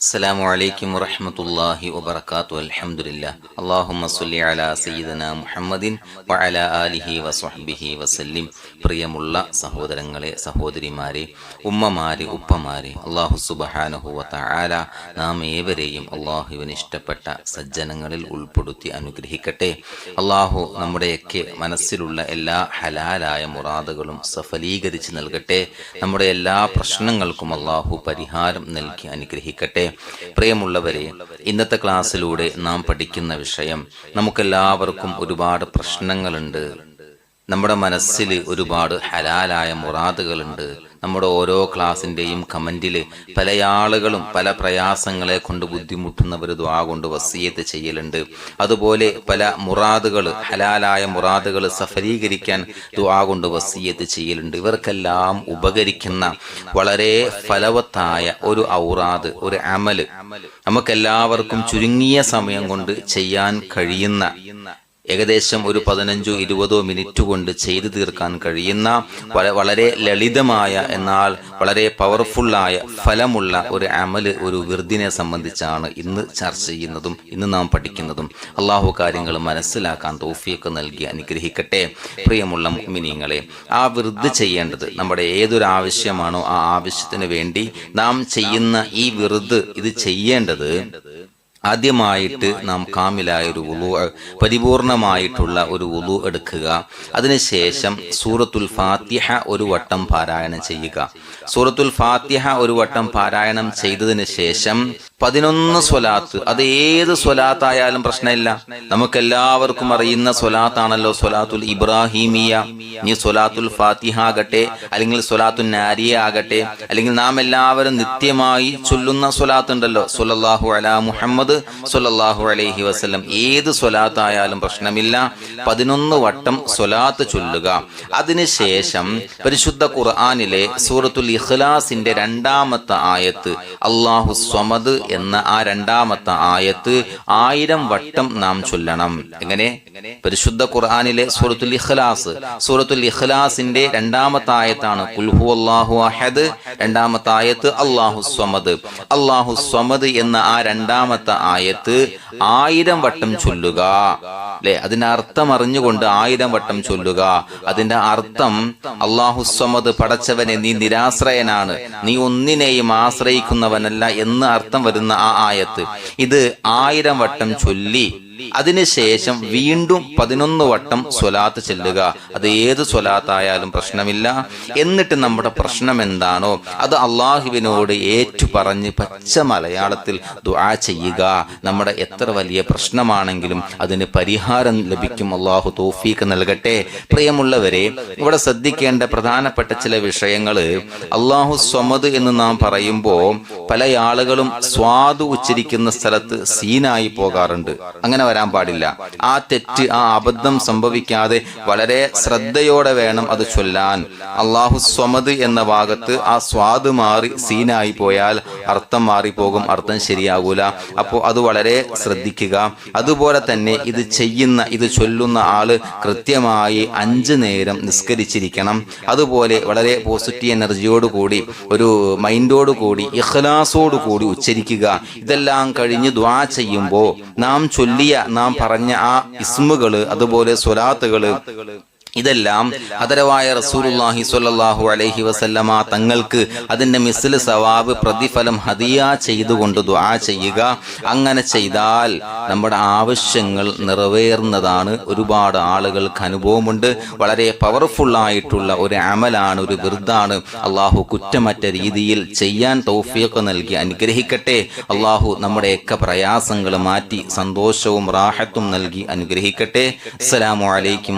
السلام عليكم ورحمة الله وبركاته الحمد لله اللهم صل على سيدنا محمد وعلى آله وصحبه وسلم പ്രിയമുള്ള സഹോദരങ്ങളെ സഹോദരിമാരെ ഉമ്മമാരെ ഉപ്പമാരെ അള്ളാഹു സുബഹാനഹുവ തആല നാം ഏവരെയും അള്ളാഹുവിന് ഇഷ്ടപ്പെട്ട സജ്ജനങ്ങളിൽ ഉൾപ്പെടുത്തി അനുഗ്രഹിക്കട്ടെ അള്ളാഹു നമ്മുടെയൊക്കെ മനസ്സിലുള്ള എല്ലാ ഹലാലായ മുറാദുകളും സഫലീകരിച്ച് നൽകട്ടെ നമ്മുടെ എല്ലാ പ്രശ്നങ്ങൾക്കും അള്ളാഹു പരിഹാരം നൽകി അനുഗ്രഹിക്കട്ടെ പ്രിയമുള്ളവരെ ഇന്നത്തെ ക്ലാസ്സിലൂടെ നാം പഠിക്കുന്ന വിഷയം നമുക്കെല്ലാവർക്കും ഒരുപാട് പ്രശ്നങ്ങളുണ്ട്. നമ്മുടെ മനസ്സിൽ ഒരുപാട് ഹലാലായ മുറാദുകളുണ്ട്. നമ്മുടെ ഓരോ ക്ലാസിന്റെയും കമന്റിൽ പല ആളുകളും പല പ്രയാസങ്ങളെ കൊണ്ട് ബുദ്ധിമുട്ടുന്നവർ ദ്വാ കൊണ്ട് വസീയത്ത് ചെയ്യലുണ്ട്. അതുപോലെ പല മുറാദുകൾ ഹലാലായ മുറാദുകൾ സഫലീകരിക്കാൻ ദ്വാ കൊണ്ട് വസീയത്ത് ചെയ്യലുണ്ട്. ഇവർക്കെല്ലാം ഉപകരിക്കുന്ന വളരെ ഫലവത്തായ ഒരു ഔറാദ് ഒരു അമൽ. നമുക്കെല്ലാവർക്കും ചുരുങ്ങിയ സമയം കൊണ്ട് ചെയ്യാൻ കഴിയുന്ന ഏകദേശം ഒരു പതിനഞ്ചോ ഇരുപതോ മിനിറ്റ് കൊണ്ട് ചെയ്തു തീർക്കാൻ കഴിയുന്ന വളരെ ലളിതമായ എന്നാൽ വളരെ പവർഫുള്ളായ ഫലമുള്ള ഒരു അമൽ ഒരു വിർദിനെ സംബന്ധിച്ചാണ് ഇന്ന് ചർച്ച ചെയ്യുന്നതും ഇന്ന് നാം പഠിക്കുന്നതും. അള്ളാഹു കാര്യങ്ങൾ മനസ്സിലാക്കാൻ തോഫിയൊക്കെ നൽകി അനുഗ്രഹിക്കട്ടെ. പ്രിയമുള്ള മിനിങ്ങളെ ആ വിർദ് ചെയ്യേണ്ടത് നമ്മുടെ ഏതൊരു ആവശ്യമാണോ ആ ആവശ്യത്തിന് വേണ്ടി നാം ചെയ്യുന്ന ഈ വിറുദ് ഇത് ചെയ്യേണ്ടത് ആദ്യമായിട്ട് നാം കാമിലായ ഒരു ഉളു പരിപൂർണമായിട്ടുള്ള ഒരു ഉളു എടുക്കുക. അതിനുശേഷം സൂറത്തുൽ ഫാത്തിഹ ഒരു വട്ടം പാരായണം ചെയ്യുക. സൂറത്തുൽ ഫാത്തിഹ ഒരു വട്ടം പാരായണം ചെയ്തതിന് ശേഷം പതിനൊന്ന് സ്വലാത്ത്. അത് ഏത് സ്വലാത്തായാലും പ്രശ്നമില്ല. നമുക്കെല്ലാവർക്കും അറിയുന്ന സ്വലാത്താണല്ലോ സ്വലാത്തുൽ ഇബ്രാഹിമിയ. നീ സ്വലാത്തുൽ ഫാത്തിഹ ആകട്ടെ അല്ലെങ്കിൽ സ്വലാത്തുൽ നാരിയ ആകട്ടെ അല്ലെങ്കിൽ നാം എല്ലാവരും നിത്യമായി ചൊല്ലുന്ന സ്വലാത്ത് ഉണ്ടല്ലോ സുലല്ലാഹു അലാ മുഹമ്മദ് സുലല്ലാഹു അലൈഹി വസ്ലം ഏത് സ്വലാത്തായാലും പ്രശ്നമില്ല. പതിനൊന്ന് വട്ടം സ്വലാത്ത് ചൊല്ലുക. അതിനുശേഷം പരിശുദ്ധ ഖുർആാനിലെ സൂറത്തുൽ ഇഖ്ലാസിന്റെ രണ്ടാമത്തെ ആയത്ത് അള്ളാഹു സ്വമദ് എന്ന ആ രണ്ടാമത്തെ ആയത്ത് ആയിരം വട്ടം നാം ചൊല്ലണം. എങ്ങനെ? പരിശുദ്ധ ഖുർആാനിലെ സൂറത്തുൽ ഇഖ്ലാസ്. സൂറത്തുൽ ഇഖ്ലാസിന്റെ രണ്ടാമത്തെ ആയത്താണ് കുൽഹു അള്ളാഹു അഹദ് രണ്ടാമത്തെ ആയത്ത് അള്ളാഹു സ്വമദ് അള്ളാഹു സ്വമദ് എന്ന ആ രണ്ടാമത്തെ ആയത്ത് ആയിരം വട്ടം ചൊല്ലുക. അല്ലെ? അതിന്റെ അർത്ഥം അറിഞ്ഞുകൊണ്ട് ആയിരം വട്ടം ചൊല്ലുക. അതിന്റെ അർത്ഥം അള്ളാഹു സ്വമദ് പടച്ചവനെ നീ നിരാശ്രയനാണ്. നീ ഒന്നിനെയും ആശ്രയിക്കുന്നവനല്ല എന്ന് അർത്ഥം വരുന്ന ആ ആയത്ത്. ഇത് ആയിരം വട്ടം ചൊല്ലി അതിനുശേഷം വീണ്ടും പതിനൊന്ന് വട്ടം സ്വലാത്ത് ചെല്ലുക. അത് ഏത് സ്വലാത്തായാലും പ്രശ്നമില്ല. എന്നിട്ട് നമ്മുടെ പ്രശ്നം എന്താണോ അത് അള്ളാഹുവിനോട് ഏറ്റു പറഞ്ഞ് പച്ച മലയാളത്തിൽ ദുആ ചെയ്യുക. നമ്മുടെ എത്ര വലിയ പ്രശ്നമാണെങ്കിലും അതിന് പരിഹാരം ലഭിക്കും. അള്ളാഹു തോഫീക്ക് നൽകട്ടെ. പ്രിയമുള്ളവരെ ഇവിടെ ശ്രദ്ധിക്കേണ്ട പ്രധാനപ്പെട്ട ചില വിഷയങ്ങൾ അള്ളാഹു സ്വമത് എന്ന് നാം പറയുമ്പോൾ പല ആളുകളും സ്വാദ് ഉച്ചരിക്കുന്ന സ്ഥലത്ത് സീനായി പോകാറുണ്ട്. അങ്ങനെ വരാൻ പാടില്ല. ആ തെറ്റ് ആ അബദ്ധം സംഭവിക്കാതെ വളരെ ശ്രദ്ധയോടെ വേണം അത് ചൊല്ലാൻ. അള്ളാഹു സ്വമത് എന്ന ഭാഗത്ത് ആ സ്വാദ് മാറി സീനായി പോയാൽ അർത്ഥം മാറിപ്പോകും അർത്ഥം ശരിയാകൂല. അപ്പോൾ അത് വളരെ ശ്രദ്ധിക്കുക. അതുപോലെ തന്നെ ഇത് ചെയ്യുന്ന ഇത് ചൊല്ലുന്ന ആൾ കൃത്യമായി അഞ്ച് നേരം നിസ്കരിച്ചിരിക്കണം. അതുപോലെ വളരെ പോസിറ്റീവ് എനർജിയോട് കൂടി ഒരു മൈൻഡോട് കൂടി ഇഖ്ലാസോട് കൂടി ഉച്ചരിക്കുക. ഇതെല്ലാം കഴിഞ്ഞ് ദ്വാ ചെയ്യുമ്പോൾ നാം ചൊല്ലിയ നാം പറഞ്ഞ ആ ഇസ്മുകൾ അതുപോലെ സ്വലാത്തുകൾ ഇതെല്ലാം അതരവായ റസൂലുള്ളാഹി സ്വല്ലല്ലാഹു അലൈഹി വസല്ലമ തങ്ങൾക്ക് അതിന്റെ മിസ്ൽ സവാബ് പ്രതിഫലം ഹദിയ ചെയ്തുകൊണ്ട് ദുആ ചെയ്യുക. അങ്ങനെ ചെയ്താൽ നമ്മുടെ ആവശ്യങ്ങൾ നിറവേറുന്നതാണ്. ഒരുപാട് ആളുകൾക്ക് അനുഭവമുണ്ട്. വളരെ പവർഫുൾ ആയിട്ടുള്ള ഒരു അമലാണ് ഒരു വൃദ്ധാണ് അള്ളാഹു കുറ്റമറ്റ രീതിയിൽ ചെയ്യാൻ തൗഫീഖ് നൽകി അനുഗ്രഹിക്കട്ടെ. അള്ളാഹു നമ്മുടെയൊക്കെ പ്രയാസങ്ങൾ മാറ്റി സന്തോഷവും റാഹത്തും നൽകി അനുഗ്രഹിക്കട്ടെ. അസ്സലാമു അലൈക്കും